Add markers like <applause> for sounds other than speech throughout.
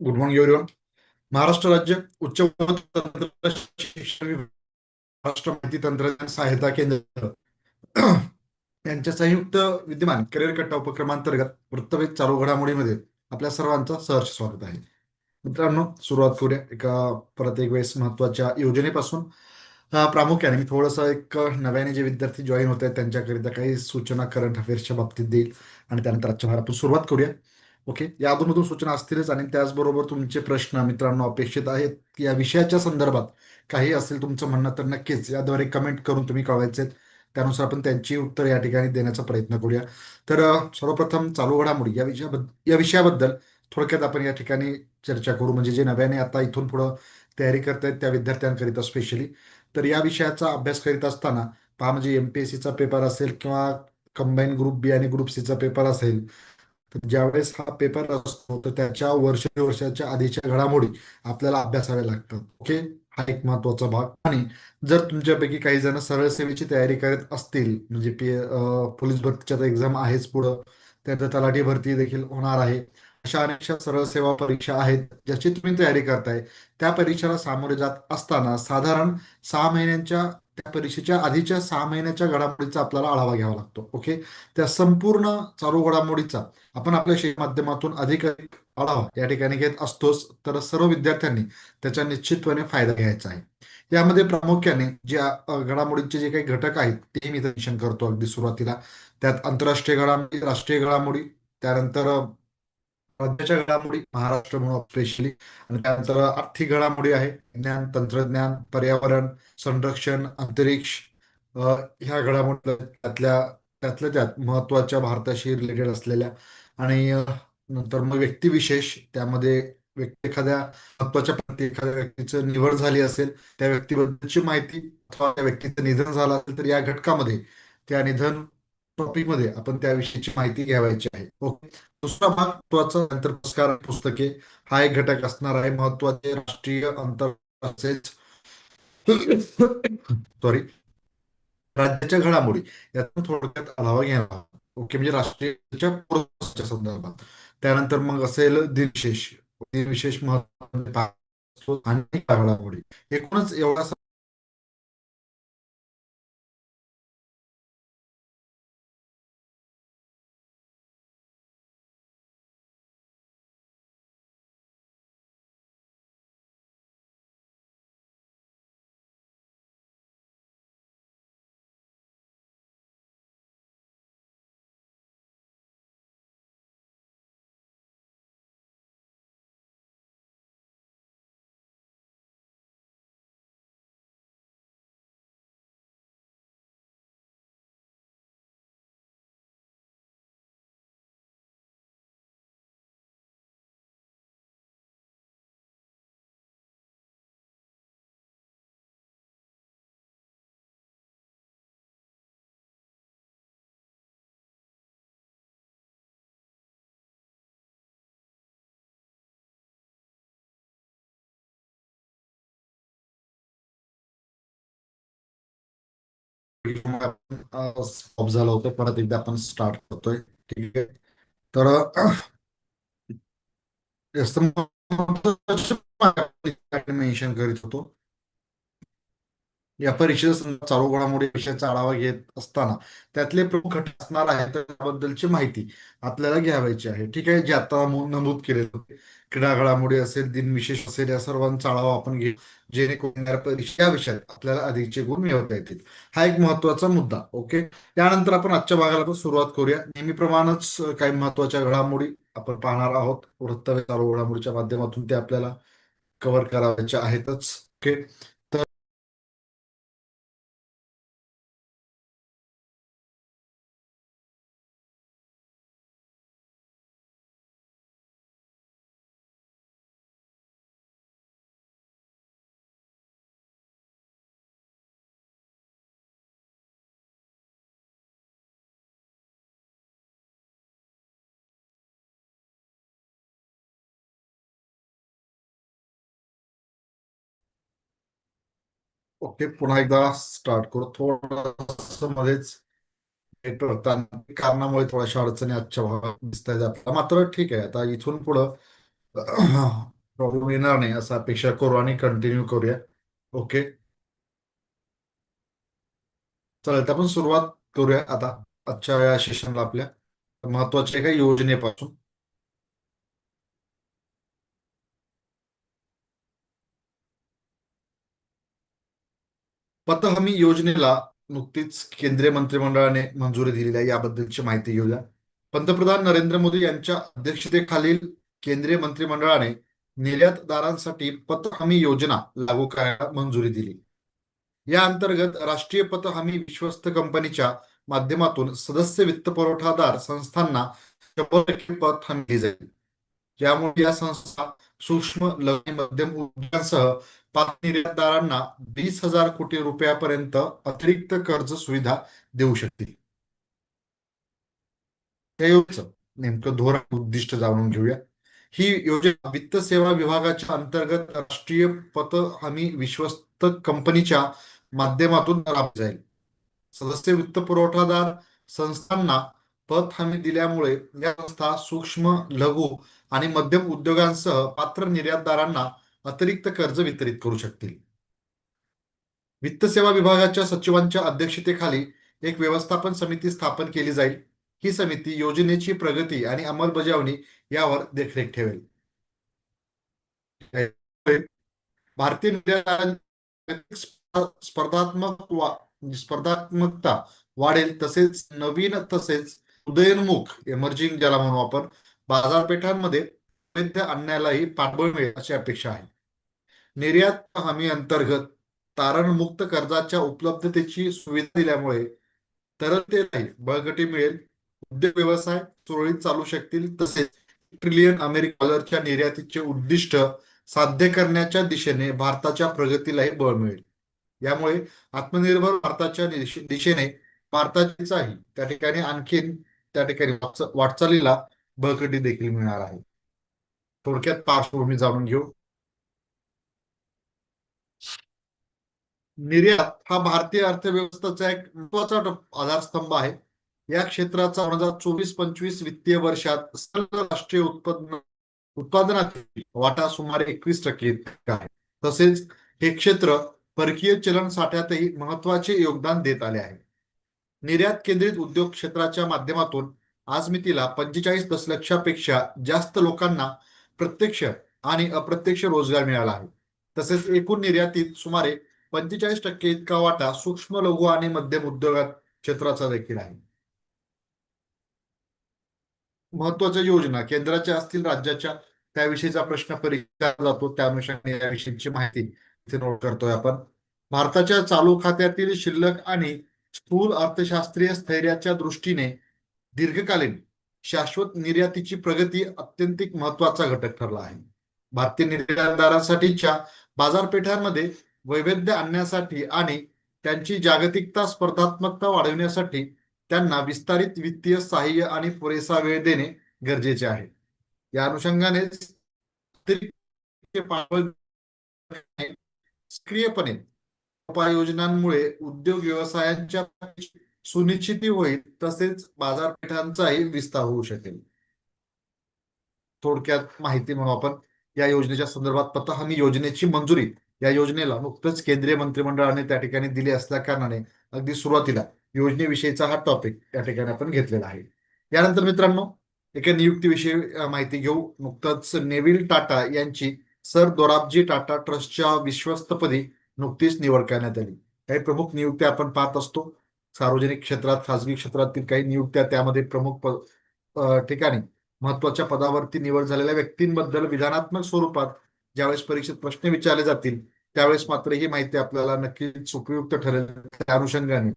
Good morning everyone Maharashtra राज्य उच्च शिक्षण विभाग, महाराष्ट्र माहिती तंत्रज्ञान सहायता केंद्र यांच्या संयुक्त विद्यमान करिअर कट्टा उपक्रमांतर्गत वृत्तवेध चालू घडामोडीमध्ये आपल्या सर्वांचं सहर्ष स्वागत आहे मित्रांनो सुरुवात करूया. एका परत एक वेळेस महत्त्वाच्या योजनेपासून. प्रामुख्याने मी थोडंसं एक नव्याने जे विद्यार्थी जॉईन होत आहेत त्यांच्याकरिता काही सूचना करंट अफेअर्सच्या बाबतीत देईल. आणि त्यानंतर आजच्या भागात आपण सुरुवात करूया. ओके. या अधूनमधून सूचना असतीलच आणि त्याचबरोबर तुमचे प्रश्न मित्रांनो अपेक्षित आहेत की या विषयाच्या संदर्भात काही असेल तुमचं म्हणणं तर नक्कीच याद्वारे कमेंट करून तुम्ही कळवायचे त्यानुसार आपण त्यांची उत्तर या ठिकाणी देण्याचा प्रयत्न करूया. तर सर्वप्रथम चालू घडामोडी. या विषयाबद्दल या विषयाबद्दल थोडक्यात आपण या ठिकाणी चर्चा करू. म्हणजे जे नव्याने आता इथून पुढं तयारी करतायत त्या विद्यार्थ्यांकरिता स्पेशली तर या विषयाचा अभ्यास करीत असताना पहा म्हणजे एम पी एस सीचा पेपर असेल किंवा कंबाईन ग्रुप बी आणि ग्रुप सीचा पेपर असेल तर ज्यावेळेस हा पेपर असतो तर त्याच्या वर्ष वर्षाच्या आधीच्या घडामोडी आपल्याला अभ्यासाव्या लागतात. ओके हा एक महत्त्वाचा भाग. आणि जर तुमच्यापैकी काही जण सरळ सेवेची तयारी करत असतील म्हणजे पी पोलीस भरतीच्या एक्झाम आहेच पुढं त्यानंतर तलाठी भरती देखील होणार आहे. अशा अनेकशा सरळ सेवा परीक्षा आहेत ज्याची तुम्ही तयारी करताय. त्या परीक्षेला सामोरे जात असताना साधारण सहा महिन्यांच्या त्या परीक्षेच्या आधीच्या सहा महिन्याच्या घडामोडीचा आपल्याला आढावा घ्यावा लागतो. ओके त्या संपूर्ण चालू घडामोडीचा आपण आपल्या माध्यमातून अधिक आढावा या ठिकाणी घेत असतोच. तर सर्व विद्यार्थ्यांनी त्याचा निश्चितपणे फायदा घ्यायचा आहे. यामध्ये प्रामुख्याने ज्या घडामोडीचे घडामोडींचे जे काही घटक आहेत ते मी मेन्शन करतो अगदी सुरुवातीला. त्यात आंतरराष्ट्रीय घडामोडी राष्ट्रीय घडामोडी त्यानंतर सध्याच्या राज्याच्या घडामोडी महाराष्ट्र म्हणून स्पेशली आणि त्यानंतर आर्थिक घडामोडी आहे. ज्ञान तंत्रज्ञान पर्यावरण संरक्षण अंतरिक्ष ह्या घडामोडी त्यातल्या त्यातल्या त्यात महत्त्वाच्या भारताशी रिलेटेड असलेल्या. आणि नंतर मग व्यक्तिविशेष त्यामध्ये व्यक्ती एखाद्या महत्त्वाच्या एखाद्या व्यक्तीचं निवड झाली असेल त्या व्यक्तीबद्दलची माहिती अथवा त्या व्यक्तीचं निधन झालं असेल तर या घटकामध्ये त्या निधन टॉपिकमध्ये आपण त्याविषयीची माहिती घ्यावायची आहे. ओके दुसरा भाग महत्त्वाचा नंतर पुरस्कार पुस्तके. हा एक घटक असणार आहे महत्त्वाचे राष्ट्रीय आंतरराष्ट्रीय सॉरी <coughs> राज्याच्या घडामोडी. यातून थोडक्यात आढावा घ्यावा ओके म्हणजे राष्ट्रीय पुरस्काराच्या संदर्भात. त्यानंतर मग असेल दिनविशेष दिनविशेष महत्त्व आणि घडामोडी. एकूणच एवढा स्टॉप झालं होतं. परत एकदा आपण स्टार्ट करतोय. ठीक आहे. तर मेन्शन करीत होतो. या परीक्षेचा चालू घडामोडी विषयाचा आढावा घेत असताना त्यातले प्रमुख घटक असणार आहेत त्याबद्दलची माहिती आपल्याला घ्यावायची आहे. ठीक आहे जे आता नमूद केले होते. क्रीडा घडामोडी असेल दिनविशेष असेल या सर्वांचा आढावा आपण घेऊ जेणेकरून या परीक्षा विषयात आपल्याला अधिकचे गुण मिळवता येतील. हा एक महत्त्वाचा मुद्दा ओके? त्यानंतर आपण आजच्या भागाला पण सुरुवात करूया. नेहमीप्रमाणेच काही महत्त्वाच्या घडामोडी आपण पाहणार आहोत. वृत्त चालू घडामोडीच्या माध्यमातून ते आपल्याला कव्हर करायच्या आहेतच ओके? ओके पुन्हा एकदा स्टार्ट करू. थोडस मध्येच नेटवर्क तांत्रिक कारणामुळे थोड्याशा अडचणी आजच्या भागात दिसत आहेत आपल्याला. मात्र ठीक आहे आता इथून पुढं <clears throat> प्रॉब्लेम येणार नाही असं अपेक्षा करू आणि कंटिन्यू करूया. ओके. चालेल आपण सुरुवात करूया आता आजच्या या सेशनला आपल्या. महत्त्वाच्या एका योजनेपासून? पत हमी योजनेला नुकतीच केंद्रीय मंत्रिमंडळाने मंजुरी दिलेली आहे. याबद्दलची माहिती घेऊया. पंतप्रधान नरेंद्र मोदी यांच्या अध्यक्षतेखालील केंद्रीय मंत्रिमंडळाने निर्यातदारांसाठी पत हमी योजना लागू करायला मंजुरी दिली. या अंतर्गत राष्ट्रीय पत हमी विश्वस्त कंपनीच्या माध्यमातून सदस्य वित्त पुरवठादार संस्थांना शंभर टक्के पत हमी दिली जाईल. ज्यामुळे या संस्था सूक्ष्म लघु मध्यम उद्योगांसह पाच निर्यातदारांना वीस हजार कोटी रुपयापर्यंत अतिरिक्त कर्ज सुविधा देऊ शकतील. या योजनेचं नेमकं धोरण उद्दिष्ट जाणून घेऊया. ही योजना वित्त सेवा विभागाच्या अंतर्गत राष्ट्रीय पत हमी विश्वस्त कंपनीच्या माध्यमातून राबली जाईल. सदस्य वित्त पुरवठादार संस्थांना पत हमी दिल्यामुळे या संस्था सूक्ष्म लघु आणि मध्यम उद्योगांसह पात्र निर्यातदारांना अतिरिक्त कर्ज वितरित करू शकतील. वित्त सेवा विभागाच्या सचिवांच्या अध्यक्षतेखाली एक व्यवस्थापन समिती स्थापन केली जाईल. ही समिती योजनेची प्रगती आणि अंमलबजावणी यावर देखरेख ठेवेल. भारतीय स्पर्धात्मक वा स्पर्धात्मकता वाढेल तसेच नवीन तसेच उदयोन्मुख एमर्जिंग ज्याला म्हणू आपण बाजारपेठांमध्ये वैध आणण्यालाही पाठबळ मिळेल अशी अपेक्षा आहे. निर्यात हमी अंतर्गत तारणमुक्त कर्जाच्या उपलब्धतेची सुविधा दिल्यामुळे तरलतेलाही बळकटी मिळेल. उद्योग व्यवसाय सुरळीत चालू शकतील तसेच ट्रिलियन अमेरिकन डॉलरच्या निर्यातीचे उद्दिष्ट साध्य करण्याच्या दिशेने भारताच्या प्रगतीलाही बळ मिळेल. यामुळे आत्मनिर्भर भारताच्या दिशेने भारताचाही त्या ठिकाणी आणखीन त्या ठिकाणी वाटचालीला बळकटी देखील मिळणार आहे. थोडक्यात पार्श्वभूमी जाणून घेऊ. निर्यात हा भारतीय अर्थव्यवस्थेचा एक महत्त्वाचा आधारस्तंभ आहे. या क्षेत्राचा दोन हजार चोवीस पंचवीस वित्तीय वर्षात सर्व राष्ट्रीय उत्पन्न उत्पादनातील वाटा सुमारे एकवीस टक्के आहे. तसेच हे क्षेत्र परकीय चलन साठ्यातही महत्त्वाचे योगदान देत आले आहे. निर्यात केंद्रित उद्योग क्षेत्राच्या माध्यमातून आज मितीला पंचेचाळीस दशलक्षापेक्षा जास्त लोकांना प्रत्यक्ष आणि अप्रत्यक्ष रोजगार मिळाला आहे. तसेच एकूण निर्यातीत सुमारे पंचेचाळीस टक्के इतका वाटा सूक्ष्म लघु आणि मध्यम उद्योगात क्षेत्राचा देखील आहे. महत्त्वाच्या योजना केंद्राच्या असतील राज्याच्या त्याविषयीचा प्रश्न परीक्षा जातो. त्या अनुषंगाने याविषयीची माहिती इथे नोट करतोय आपण. भारताच्या चालू खात्यातील शिल्लक आणि स्थूल अर्थशास्त्रीय स्थैर्याच्या दृष्टीने दीर्घकालीन शाश्वत निर्यातीची प्रगती अत्यंतिक महत्त्वाचा घटक ठरला आहे. भारतीय निर्यातदारांसाठीच्या बाजारपेठांमध्ये वैविध्य आणण्यासाठी आणि त्यांची जागतिकता स्पर्धात्मकता वाढवण्यासाठी त्यांना विस्तारित वित्तीय सहाय्य आणि पुरेसा वेळ देणे गरजेचे आहे. या अनुषंगाने सक्रियपणे उपाययोजनांमुळे उद्योग व्यवसायांच्या सुनिश्चिती होईल तसेच बाजारपेठांचाही विस्तार होऊ शकेल. थोडक्यात माहिती म्हणून आपण या योजनेच्या संदर्भात पत हमी योजनेची मंजुरी या योजनेला नुकतंच केंद्रीय मंत्रिमंडळाने त्या ठिकाणी दिली असल्या कारणाने अगदी सुरुवातीला योजनेविषयीचा हा टॉपिक या ठिकाणी आपण घेतलेला आहे. यानंतर मित्रांनो एका नियुक्तीविषयी माहिती घेऊ. नुकतंच नेविल टाटा यांची सर दोराबजी टाटा ट्रस्टच्या विश्वस्तपदी नुकतीच निवड करण्यात आली. काही प्रमुख नियुक्त्या आपण पाहत असतो. सार्वजनिक क्षेत्रात खासगी क्षेत्रातील काही नियुक्त्या त्यामध्ये प्रमुख ठिकाणी महत्त्वाच्या पदावरती निवड झालेल्या व्यक्तींबद्दल विधानात्मक स्वरूपात ज्यावेळेस परीक्षेत प्रश्न विचारले जातील त्यावेळेस मात्र ही माहिती आपल्याला नक्कीच उपयुक्त ठरेल त्या अनुषंगाने.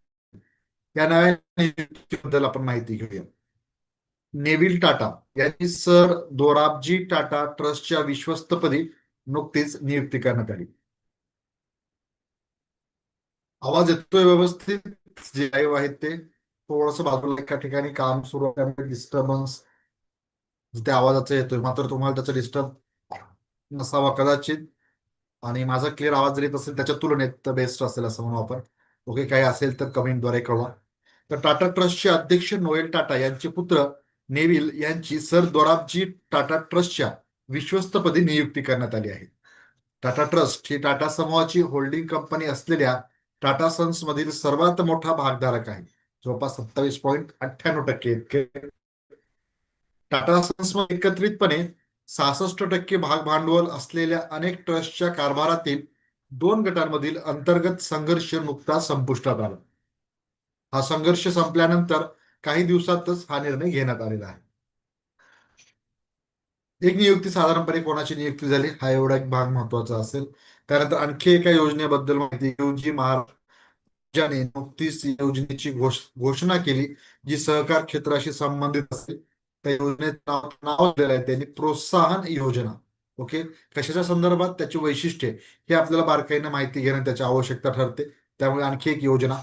या नव्या नियुक्तीबद्दल आपण माहिती घेऊया. नेव्हिल टाटा यांनी सर दोराबजी टाटा ट्रस्टच्या विश्वस्तपदी नुकतीच नियुक्ती करण्यात आली. आवाज येतोय व्यवस्थित? जे लाईव्ह आहेत ते थोडस बाजूला एका ठिकाणी काम सुरू असल्यामुळे डिस्टर्बन्स त्या आवाजाचा येतोय. मात्र तुम्हाला त्याचा डिस्टर्ब नसावा कदाचित. आणि माझा क्लिअर आवाज येत असेल त्याच्या तुलनेत तर बेस्ट असेल असं म्हणू आपण. ओके काही असेल तर कमेंटद्वारे कळवा. तर टाटा ट्रस्टचे अध्यक्ष नोएल टाटा यांचे पुत्र नेविल यांची सर दोराबजी टाटा ट्रस्टच्या विश्वस्तपदी नियुक्ती करण्यात आली आहे. टाटा ट्रस्ट ही टाटा समूहाची होल्डिंग कंपनी असलेल्या टाटा सन्स मधील सर्वात मोठा भागधारक आहे. जवळपास सत्तावीस पॉईंट अठ्ठ्याण्णव टक्के. इतके टाटा सन्स एकत्रितपणे सहासष्ट टक्के भाग भांडवल असलेल्या अनेक ट्रस्टच्या कारभारातील दोन गटांमधील अंतर्गत संघर्ष नुकताच संपुष्टात आला. हा संघर्ष संपल्यानंतर काही दिवसातच हा निर्णय घेण्यात आलेला आहे. एक नियुक्ती साधारणपणे कोणाची नियुक्ती झाली हा एवढा एक भाग महत्त्वाचा असेल. त्यानंतर आणखी एका योजनेबद्दल माहिती घेऊ जी महाराष्ट्राने नुकतीच योजनेची घोष घोषणा केली जी सहकार क्षेत्राशी संबंधित असेल त्या योजनेचं नाव नाव दिलेलं आहे त्यांनी प्रोत्साहन योजना. ओके? कशाच्या संदर्भात? त्याची वैशिष्ट्ये. हे आपल्याला बारकाईनं माहिती घेणं त्याची आवश्यकता ठरते. त्यामुळे आणखी एक योजना.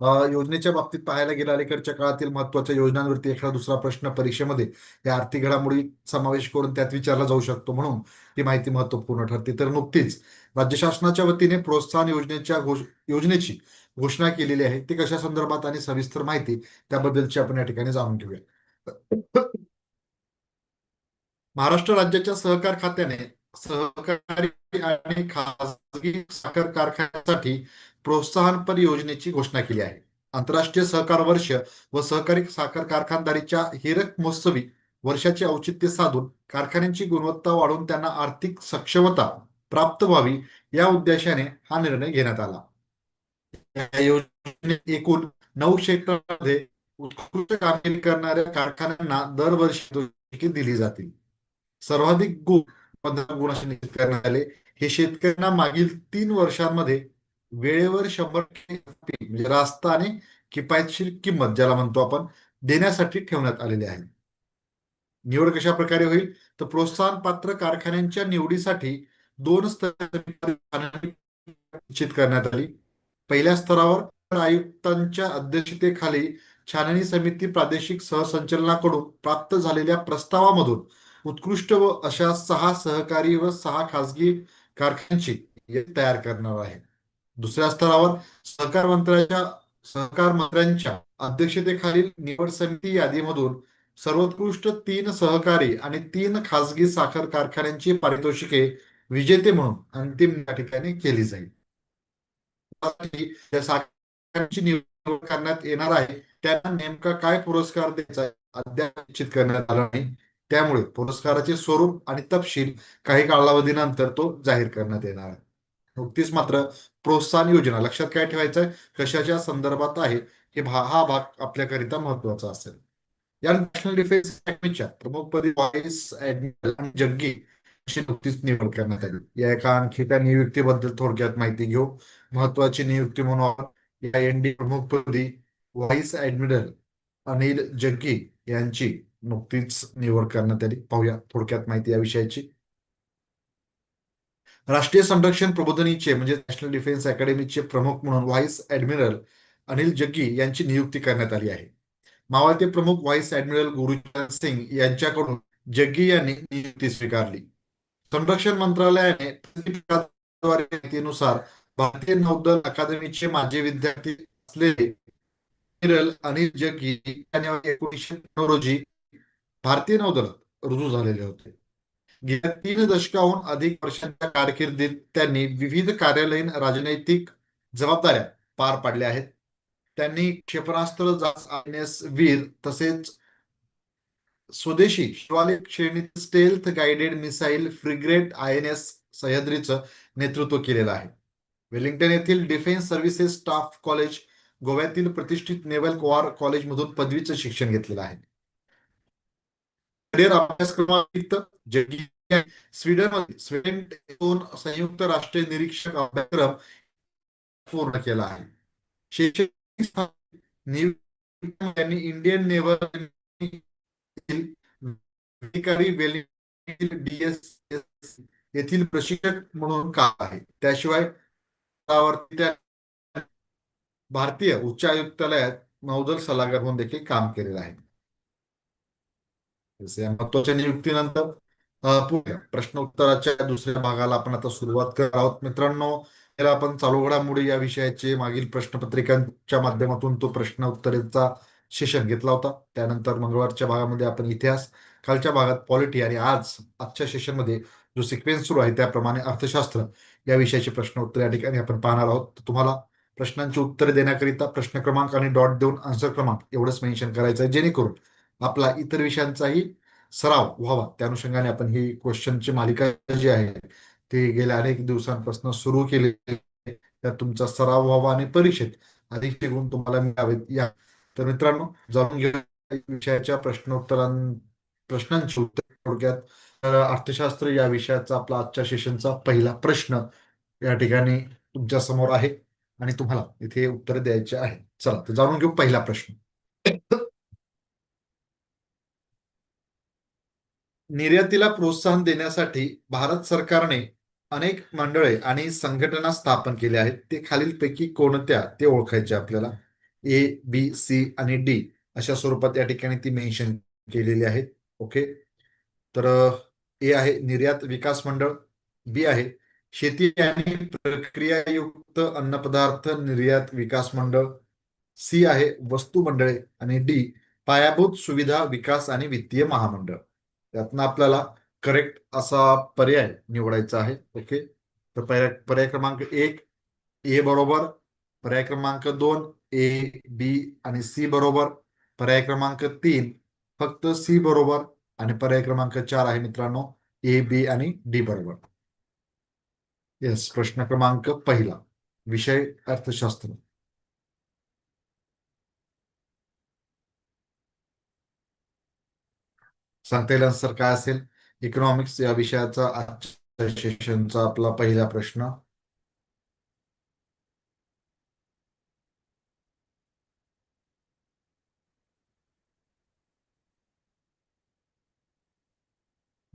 योजनेच्या बाबतीत पाहायला गेला अलीकडच्या काळातील महत्त्वाच्या योजनांवरती एखादा दुसरा प्रश्न परीक्षेमध्ये या आर्थिक घडामोडी समावेश करून त्यात विचारला जाऊ शकतो म्हणून ही माहिती महत्त्वपूर्ण ठरते. तर नुकतीच राज्य शासनाच्या वतीने प्रोत्साहन योजनेच्या घोष योजनेची घोषणा केलेली आहे. ती कशा संदर्भात आणि सविस्तर माहिती त्याबद्दलची आपण या ठिकाणी जाणून घेऊया. महाराष्ट्र राज्याच्या सहकार खात्याने सहकारी आणि खासगी साखर कारखान्यासाठी प्रोत्साहनपर योजनेची घोषणा केली आहे. आंतरराष्ट्रीय सहकार वर्ष व सहकारी साखर कारखानदारीच्या हिरक महोत्सवी वर्षाचे औचित्य साधून कारखान्यांची गुणवत्ता वाढवून त्यांना आर्थिक सक्षमता प्राप्त व्हावी या उद्देशाने हा निर्णय घेण्यात आला. या योजनेत एकूण नऊ क्षेत्रामध्ये उत्कृष्ट कामगिरी करणाऱ्या कारखान्यांना दरवर्षी दिली जातील. सर्वाधिक गुण पंधरा गुण असे निश्चित करण्यात आले. हे शेतकऱ्यांना मागील तीन वर्षांमध्ये वेळेवर शंभर म्हणजे रास्ता आणि किफायतशीर किंमत ज्याला म्हणतो आपण देण्यासाठी ठेवण्यात आलेले आहे. निवड कशा प्रकारे होईल? तर प्रोत्साहन पात्र कारखान्यांच्या निवडीसाठी दोन स्तर निश्चित करण्यात आली. पहिल्या स्तरावर आयुक्तांच्या अध्यक्षतेखाली छाननी समिती प्रादेशिक सहसंचलनाकडून प्राप्त झालेल्या प्रस्तावामधून उत्कृष्ट व अशा सहा सहकारी व सहा खासगी कारखान्यांची तयार करणार आहे. दुसऱ्या स्तरावर सहकार मंत्र्याच्या सहकार मंत्र्यांच्या अध्यक्षतेखालील निवड समिती यादीमधून सर्वोत्कृष्ट तीन सहकारी आणि तीन खासगी साखर कारखान्यांची पारितोषिके विजेते म्हणून अंतिम या ठिकाणी केली जाईल. त्या साखरांची निवड करण्यात येणार आहे त्यांना नेमका काय पुरस्कार द्यायचा अद्याप निश्चित करण्यात आला नाही. त्यामुळे पुरस्काराचे स्वरूप आणि तपशील काही कालावधीनंतर तो जाहीर करण्यात येणार आहे. नुकतीच मात्र प्रोत्साहन योजना. लक्षात काय ठेवायचं आहे कशाच्या संदर्भात आहे? हे भा हा भाग आपल्याकरिता महत्त्वाचा असेल. या नॅशनल डिफेन्स अकॅडमीच्या प्रमुखपदी व्हाईस ऍडमिरल जग्गी अशी नुकतीच निवड करण्यात आली. या एका आणखी त्या नियुक्तीबद्दल थोडक्यात माहिती घेऊ. महत्वाची नियुक्ती म्हणून आपण या एनडी प्रमुखपदी व्हाईस ऍडमिरल अनिल जग्गी यांची नुकतीच निवड करण्यात आली. पाहूया थोडक्यात माहिती या विषयाची. राष्ट्रीय संरक्षण प्रबोधनीचे म्हणजे नॅशनल डिफेन्स अकॅडमीचे प्रमुख म्हणून व्हाईस ऍडमिरल अनिल जग्गी यांची नियुक्ती करण्यात आली आहे. मावळते प्रमुख व्हाईस ऍडमिरल गुरुचरण सिंग यांच्याकडून जग्गी यांनी नियुक्ती स्वीकारली. संरक्षण मंत्रालयाने माहितीनुसार भारतीय नौदल अकादमीचे माजी विद्यार्थी असलेले ऍडमिरल अनिल जग्गी जानेवारी एकोणीसशे रोजी भारतीय नौदलात रुजू झालेले होते. गेल्या तीन दशकाहून अधिक वर्षांच्या कारकिर्दीत त्यांनी विविध कार्यालयीन राजनैतिक जबाबदाऱ्या पार पाडल्या आहेत. त्यांनी क्षेपणास्त्र जास वीर तसेच स्वदेशी शिवालिक श्रेणीत stealth guided missile frigate I N S सह्याद्रीचं नेतृत्व केलेलं आहे. वेलिंग्टन येथील डिफेन्स सर्व्हिसेस स्टाफ कॉलेज गोव्यातील प्रतिष्ठित नेव्हल वॉर कॉलेजमधून पदवीचं शिक्षण घेतलेलं आहे. अभ्यासक्रमात स्वीडन स्वीडन दोन संयुक्त राष्ट्रीय निरीक्षक अभ्यासक्रम पूर्ण केला आहे. शैक्षणिक त्यांनी इंडियन नेव्हल अधिकारी डीएस येथील प्रशिक्षक म्हणून काम आहे. त्याशिवाय भारतीय उच्चायुक्तालयात नौदल सल्लागार म्हणून देखील काम केलेलं आहे. महत्त्वाच्या नियुक्तीनंतर प्रश्न उत्तराच्या दुसऱ्या भागाला आपण आता सुरुवात करत आहोत. मित्रांनो आपण चालू घडामोडी या विषयाचे मागील प्रश्नपत्रिकांच्या माध्यमातून तो प्रश्न उत्तरेचा सेशन घेतला होता. त्यानंतर मंगळवारच्या भागामध्ये आपण इतिहास कालच्या भागात पॉलिटी आणि आज आजच्या सेशनमध्ये जो सिक्वेन्स सुरू आहे त्याप्रमाणे अर्थशास्त्र या विषयाचे प्रश्न उत्तर या ठिकाणी आपण पाहणार आहोत. तुम्हाला प्रश्नांची उत्तरे देण्याकरिता प्रश्न क्रमांक आणि डॉट देऊन आन्सर क्रमांक एवढंच मेन्शन करायचं आहे जेणेकरून आपला इतर विषयांचाही सराव व्हावा. त्या अनुषंगाने आपण ही क्वेश्चनची मालिका जी आहे ती गेल्या अनेक दिवसांपासून सुरू केली त्यात तुमचा सराव व्हावा आणि परीक्षेत अधिक गुण तुम्हाला मिळावेत. या. तर मित्रांनो जाणून घेऊया विषयाच्या प्रश्नोत्तरां प्रश्नांची उत्तर थोडक्यात. तर अर्थशास्त्र या विषयाचा आपला आजच्या सेशनचा पहिला प्रश्न या ठिकाणी तुमच्यासमोर आहे आणि तुम्हाला इथे उत्तर द्यायचे आहे. चला तर जाणून घेऊ पहिला प्रश्न. निर्यातीला प्रोत्साहन देण्यासाठी भारत सरकारने अनेक मंडळे आणि संघटना स्थापन केल्या आहेत. ते खालीलपैकी कोणत्या ते ओळखायचे आपल्याला? ए बी सी आणि डी अशा स्वरूपात या ठिकाणी ती मेन्शन केलेली आहेत ओके तर ए आहे निर्यात विकास मंडळ. बी आहे शेती आणि प्रक्रियायुक्त अन्नपदार्थ निर्यात विकास मंडळ. सी आहे वस्तू मंडळे आणि डी पायाभूत सुविधा विकास आणि वित्तीय महामंडळ. त्यातनं आपल्याला करेक्ट असा पर्याय निवडायचा आहे. ओके तर पर्याय पर्याय क्रमांक एक ए बरोबर. पर्याय क्रमांक दोन ए बी आणि सी बरोबर. पर्याय क्रमांक तीन फक्त सी बरोबर. आणि पर्याय क्रमांक चार आहे मित्रांनो ए बी आणि डी बरोबर. येस प्रश्न क्रमांक पहिला. विषय अर्थशास्त्र. सांगता येईल सर काय असेल? इकॉनॉमिक्स या विषयाचा आजच्या सेशनचा आपला पहिला प्रश्न.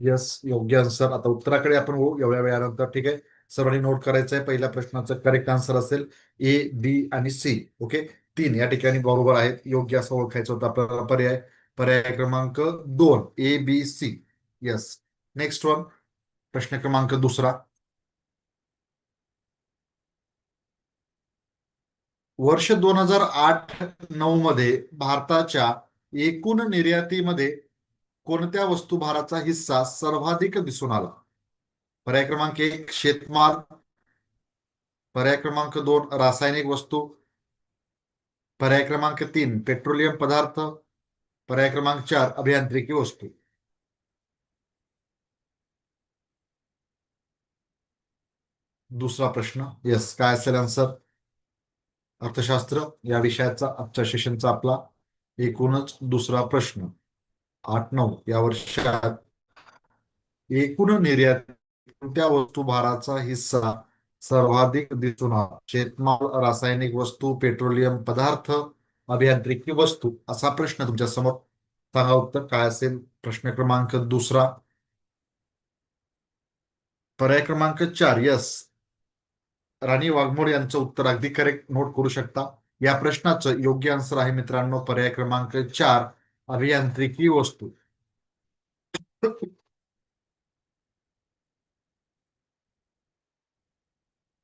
यस योग्य आन्सर आता उत्तराकडे आपण होऊ एवढ्या वेळानंतर ठीक आहे. सर्वांनी नोट करायचं आहे पहिल्या प्रश्नाचं करेक्ट आन्सर असेल ए बी आणि सी ओके तीन या ठिकाणी बरोबर आहेत. योग्य असं ओळखायचं होतं आपल्याला पर्याय. पर्याय क्रमांक दोन A B C yes next one प्रश्न क्रमांक दुसरा. वर्ष दोन हजार आठ नऊ मध्ये भारताच्या एकूण निर्यातीमध्ये कोणत्या वस्तुभाराचा हिस्सा सर्वाधिक दिसून आला? पर्याय क्रमांक एक शेतमाल. पर्याय क्रमांक दोन रासायनिक वस्तू. पर्याय क्रमांक तीन पेट्रोलियम पदार्थ. पर्याय क्रमांक चार अभियांत्रिकी वस्तू. दुसरा प्रश्न यस काय असेल आन्सर अर्थशास्त्र या विषयाचा आजच्या सेशनचा आपला एकूणच दुसरा प्रश्न. आठ नऊ या वर्षात एकूण निर्यात कोणत्या वस्तुभाराचा हिस्सा सर्वाधिक दिसून आला? शेतमाल रासायनिक वस्तू पेट्रोलियम पदार्थ अभियांत्रिकी वस्तू असा प्रश्न तुमच्यासमोर. सांगा उत्तर काय असेल? प्रश्न क्रमांक दुसरा. पर्याय क्रमांक चार यस. राणी वाघमोड यांचं उत्तर अगदी करेक्ट नोट करू शकता. या प्रश्नाचं योग्य आन्सर आहे मित्रांनो पर्याय क्रमांक चार अभियांत्रिकी वस्तू.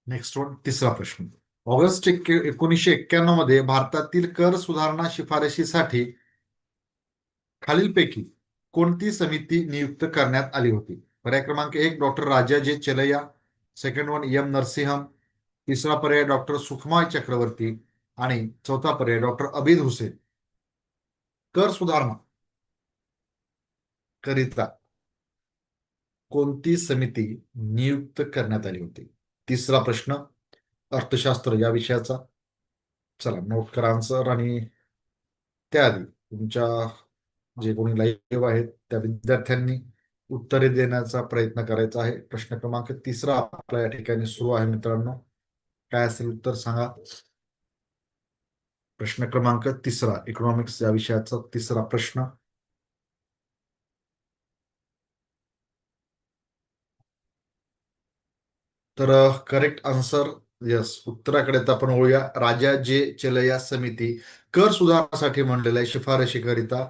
नेक्स्ट वन तिसरा प्रश्न. ऑगस्ट एकोणीसशे एक्क्याण्णवमध्ये भारतातील कर सुधारणा शिफारशीसाठी खालीलपैकी कोणती समिती नियुक्त करण्यात आली होती? पर्याय क्रमांक एक डॉक्टर राजा जे चलैया सेकंड वन एम नरसिंहम तिसरा पर्याय डॉक्टर सुखमाय चक्रवर्ती आणि चौथा पर्याय डॉक्टर अबिद हुसेन. कर सुधारणा करिता कोणती समिती नियुक्त करण्यात आली होती? तिसरा प्रश्न अर्थशास्त्र या विषयाचा. चला नोट करा आन्सर आणि त्याआधी तुमच्या जे कोणी लाईव्ह आहेत त्या विद्यार्थ्यांनी उत्तरे देण्याचा प्रयत्न करायचा आहे. प्रश्न क्रमांक तिसरा आपल्या या ठिकाणी सुरू आहे मित्रांनो. काय असेल उत्तर सांगा. प्रश्न क्रमांक तिसरा इकॉनॉमिक्स या विषयाचा तिसरा प्रश्न. तर करेक्ट आन्सर यस उत्तराकडे तर आपण वळूया. राजा जे चलया समिती कर सुधारण्यासाठी म्हणलेल्या शिफारशीकरिता.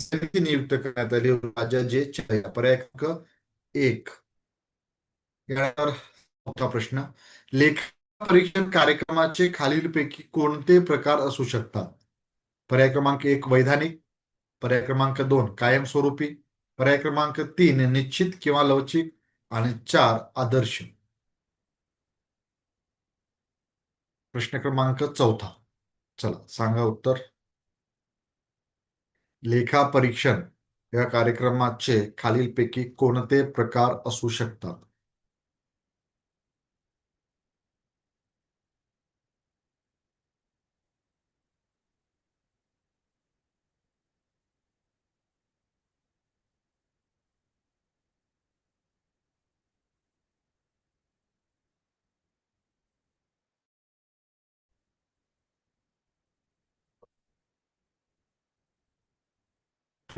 समिती नियुक्त करण्यात आली. राजा जे चलया. पर्याय क्रमांक एक. प्रश्न. लेखा परीक्षण कार्यक्रमाचे खालीलपैकी कोणते प्रकार असू शकतात? पर्याय क्रमांक एक वैधानिक. पर्याय क्रमांक दोन कायमस्वरूपी. पर्याय क्रमांक तीन निश्चित किंवा लवचिक. आणि चार आदर्श. प्रश्न क्रमांक चौथा. चला सांगा उत्तर. लेखा परीक्षण या कार्यक्रमाचे खालीलपैकी कोणते प्रकार असू शकतात?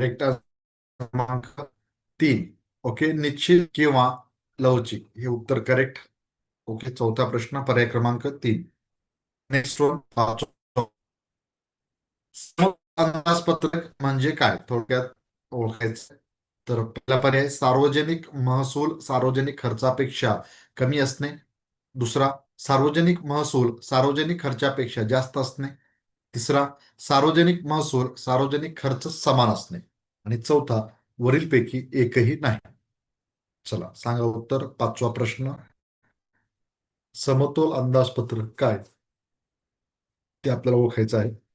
हेक्टर क्रमांक तीन. ओके निश्चित किंवा लवचिक. हे उत्तर करेक्ट ओके चौथा प्रश्न पर्याय क्रमांक तीन. नेक्स्ट अंदाजपत्रक म्हणजे काय? थोडक्यात ओळखायचं. तर पहिला पर्याय सार्वजनिक महसूल सार्वजनिक खर्चापेक्षा कमी असणे. दुसरा सार्वजनिक महसूल सार्वजनिक खर्चापेक्षा जास्त असणे. तिसरा सार्वजनिक महसूल सार्वजनिक खर्च समान असणे. आणि चौथा वरीलपैकी एकही नाही. चला सांगा उत्तर. पाचवा प्रश्न. समतोल अंदाजपत्रक काय? ते आपल्याला ओळखायचं आहे.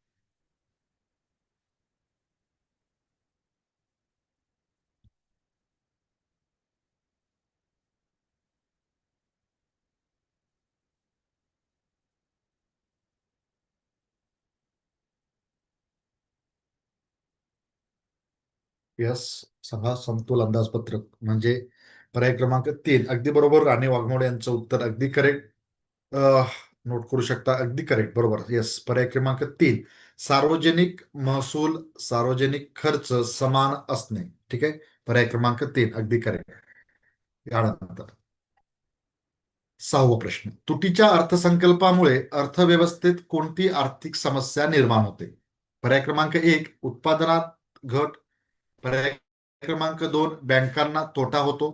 यस सांगा समतोल अंदाजपत्रक. म्हणजे पर्याय क्रमांक तीन. अगदी बरोबर राणे वाघमोड यांचं उत्तर अगदी करेक्ट नोट करू शकता अगदी करेक्ट बरोबर. येस पर्याय क्रमांक तीन. सार्वजनिक महसूल सार्वजनिक खर्च समान असणे. ठीक आहे? पर्याय क्रमांक तीन. अगदी करेक्ट यानंतर सहावा प्रश्न. तुटीच्या अर्थसंकल्पामुळे अर्थव्यवस्थेत कोणती आर्थिक समस्या निर्माण होते? पर्याय क्रमांक एक उत्पादनात घट पर्याय क्रमांक दोन बँकांना तोटा होतो.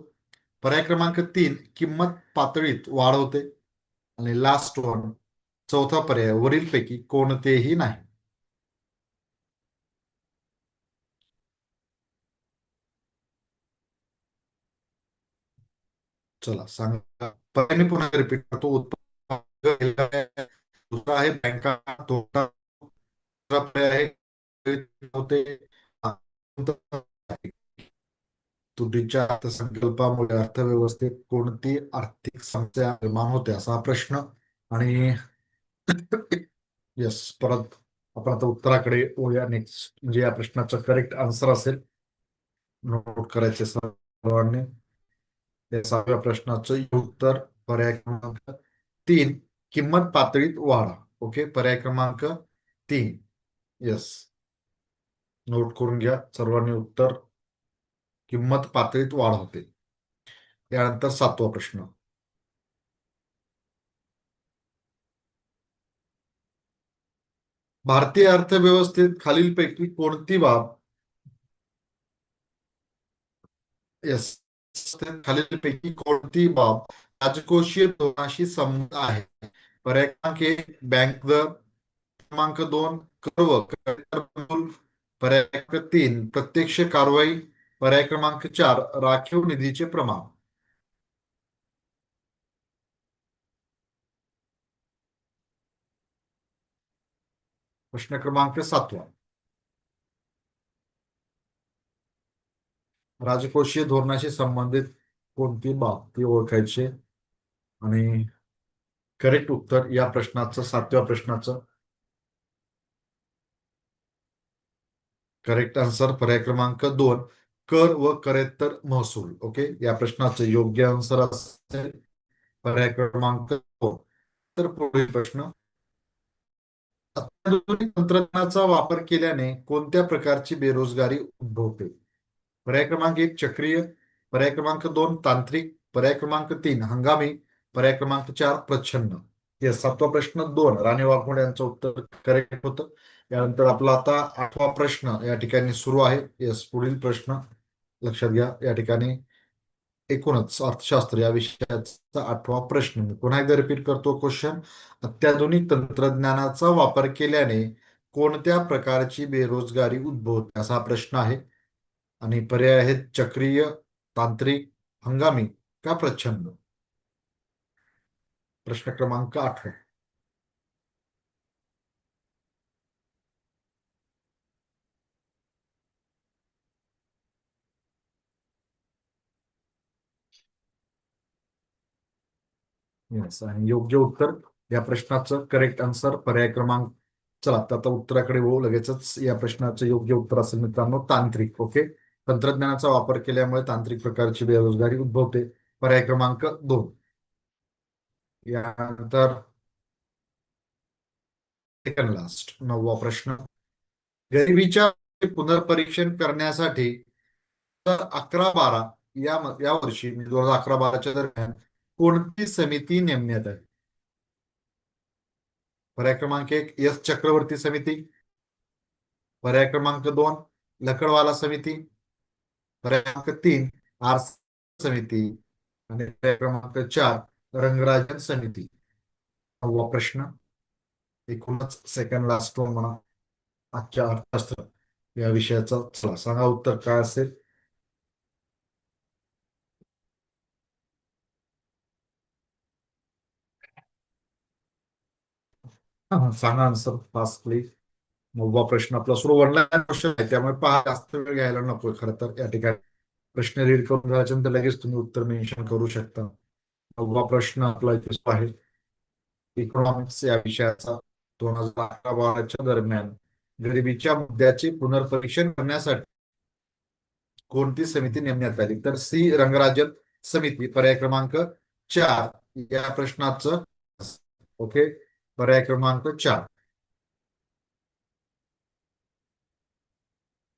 पर्याय क्रमांक तीन किंमत पातळीत वाढ होते. आणि लास्ट वन चौथा पर्याय वरीलपैकी कोणतेही नाही. चला सांगा. पर्याय पुन्हा रिपीट करतो. उत्पादन दुसरा आहे बँका तोटा. दुसरा पर्याय होते. तुटीच्या अर्थसंकल्पामुळे अर्थव्यवस्थेत कोणती आर्थिक समस्या निर्माण होते असा प्रश्न. आणि <coughs> यस परत आपण आता उत्तराकडे येऊया. नेक्स्ट म्हणजे या प्रश्नाचं करेक्ट आन्सर असेल. नोट करायचे सर्वांनी. सहाव्या प्रश्नाचं उत्तर पर्याय क्रमांक तीन किंमत पातळीत वाढा. ओके पर्याय क्रमांक तीन. येस नोट करून घ्या. सर्वांनी उत्तर. किंमत पातळीत वाढ होते. त्यानंतर सातवा प्रश्न. भारतीय अर्थव्यवस्थेत खालीलपैकी कोणती बाब? यस खालीलपैकी कोणती बाब? राजकोषीय धोरणाशी संबंध आहे. पर्याय क्रमांक एक बँक दर. क्रमांक दोन कर्व. पर्याय क्रमांक तीन प्रत्यक्ष कारवाई पर्याय क्रमांक चार राखीव निधीचे प्रमाण. प्रश्न क्रमांक सातवा. राजकोषीय धोरणाशी संबंधित कोणती बाब ती ओळखायची? आणि करेक्ट उत्तर या प्रश्नाचं सातव्या प्रश्नाचं. करेक्ट आन्सर पर्याय क्रमांक दोन कर व करेत्तर महसूल. ओके या प्रश्नाचं योग्य आन्सर असेल. पर्याय क्रमांक दोन. तर पुढील प्रश्न. अत्याधुनिक तंत्रज्ञानाचा वापर केल्याने कोणत्या प्रकारची बेरोजगारी उद्भवते? पर्याय क्रमांक एक चक्रीय. पर्याय क्रमांक दोन तांत्रिक. पर्याय क्रमांक तीन हंगामी. पर्याय क्रमांक चार प्रच्छन्न हे सातवा प्रश्न दोन. राणे वाघमोड यांचं उत्तर करेक्ट होतं. यानंतर आपला आता आठवा प्रश्न या ठिकाणी सुरू आहे. येस पुढील प्रश्न लक्षात घ्या. या ठिकाणी एकूणच अर्थशास्त्र या विषयाचा आठवा प्रश्न. मी पुन्हा एकदा रिपीट करतो क्वेश्चन अत्याधुनिक तंत्रज्ञानाचा वापर केल्याने कोणत्या प्रकारची बेरोजगारी उद्भवते? असा प्रश्न आहे. आणि पर्याय आहेत चक्रीय तांत्रिक हंगामी का प्रच्छन्न प्रश्न क्रमांक आठवा येस आणि योग्य उत्तर या प्रश्नाचं करेक्ट आन्सर पर्याय क्रमांक चला तर आता उत्तराकडे वळू लगेचच या प्रश्नाचं योग्य उत्तर असेल मित्रांनो तांत्रिक ओके तंत्रज्ञानाचा वापर केल्यामुळे तांत्रिक प्रकारची बेरोजगारी उद्भवते. पर्याय क्रमांक दोन. यानंतर सेकंड लास्ट नववा प्रश्न. गरिबीच्या पुनर्परीक्षण करण्यासाठी अकरा बारा या या वर्षी दोन हजार अकरा बाराच्या दरम्यान कोणती समिती नेमण्यात आली? पर्याय क्रमांक एक एस चक्रवर्ती समिती. पर्याय क्रमांक दोन लकडवाला समिती. पर्याय क्रमांक तीन आर समिती. आणि पर्याय क्रमांक चार रंगराजन समिती. नववा प्रश्न. एकूणच सेकंड लास्ट वन म्हणा. आजच्या अर्थशास्त्र या विषयाचा चला सांगा उत्तर काय असेल हा, सांगा आन्सर फास्टली मोबा प्रश्न आपला सुरू ऑनलाईन क्वेश्चन आहे. त्यामुळे पहा जास्त वेळ घ्यायला नको खरं तर या ठिकाणी. प्रश्न रीड करून झाल्याच्यानंतर लगेच तुम्ही उत्तर मेन्शन करू शकता. नववा प्रश्न आपला इथे आहे. इकॉनॉमिक्स या विषयाचा दोन हजार अकरा बाराच्या दरम्यान. गरिबीच्या मुद्द्याचे पुनर्परीक्षण करण्यासाठी कोणती समिती नेमण्यात आली? तर सी. रंगराजन समिती पर्याय क्रमांक चार या प्रश्नाचं. ओके? पर्याय क्रमांक चार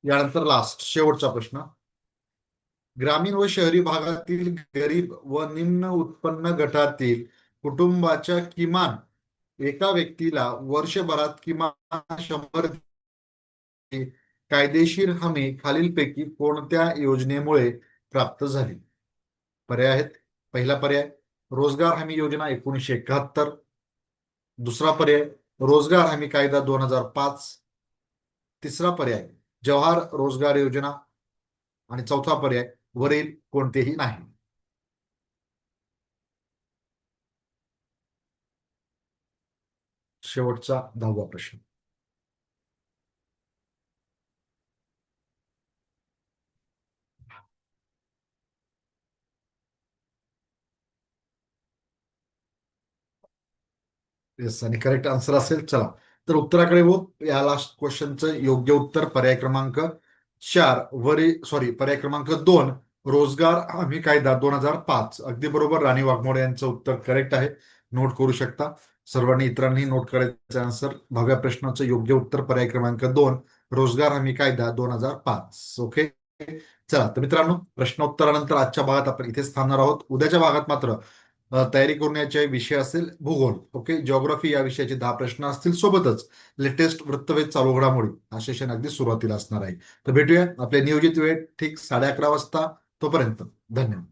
यानंतर लास्ट शेवटचा प्रश्न ग्रामीण व शहरी भागातील गरीब व निम्न उत्पन्न गटातील कुटुंबाच्या किमान एका व्यक्तीला वर्षभरात किमान शंभर कायदेशीर हमी खालीलपैकी कोणत्या योजनेमुळे प्राप्त झाली? पर्याय आहेत. पहिला पर्याय रोजगार हमी योजना एकोणीसशे एकाहत्तर. दुसरा पर्याय रोजगार हमी कायदा दोन हजार पाच. तिसरा पर्याय जवाहर रोजगार योजना. आणि चौथा पर्याय वरील कोणतेही नाही. शेवटचा दहावा प्रश्न. येस आणि करेक्ट आन्सर असेल चला. तर उत्तराकडे हो या लास्ट क्वेश्चनचं योग्य उत्तर पर्याय क्रमांक चार. वरी सॉरी पर्याय क्रमांक दोन. रोजगार हमी कायदा दोन हजार पाच. अगदी बरोबर राणी वाघमोडे यांचं उत्तर करेक्ट आहे. नोट करू शकता. सर्वांनी इतरांनी नोट करायचं आन्सर भाव्या प्रश्नाचं योग्य उत्तर पर्याय क्रमांक दोन. रोजगार हमी कायदा दोन हजार पाच. ओके चला. तर मित्रांनो प्रश्नोत्तरानंतर आजच्या भागात आपण इथेच थांबणार आहोत. उद्याच्या भागात मात्र तयारी करण्याचे विषय असेल भूगोल. ओके? जॉग्राफी या विषयाचे दहा प्रश्न असतील सोबतच लेटेस्ट वृत्तवेध चालू घडामोडी हा सेशन अगदी सुरुवातीला असणार आहे. तर भेटूया आपल्या नियोजित वेळ ठीक साडे अकरा वाजता तोपर्यंत. धन्यवाद.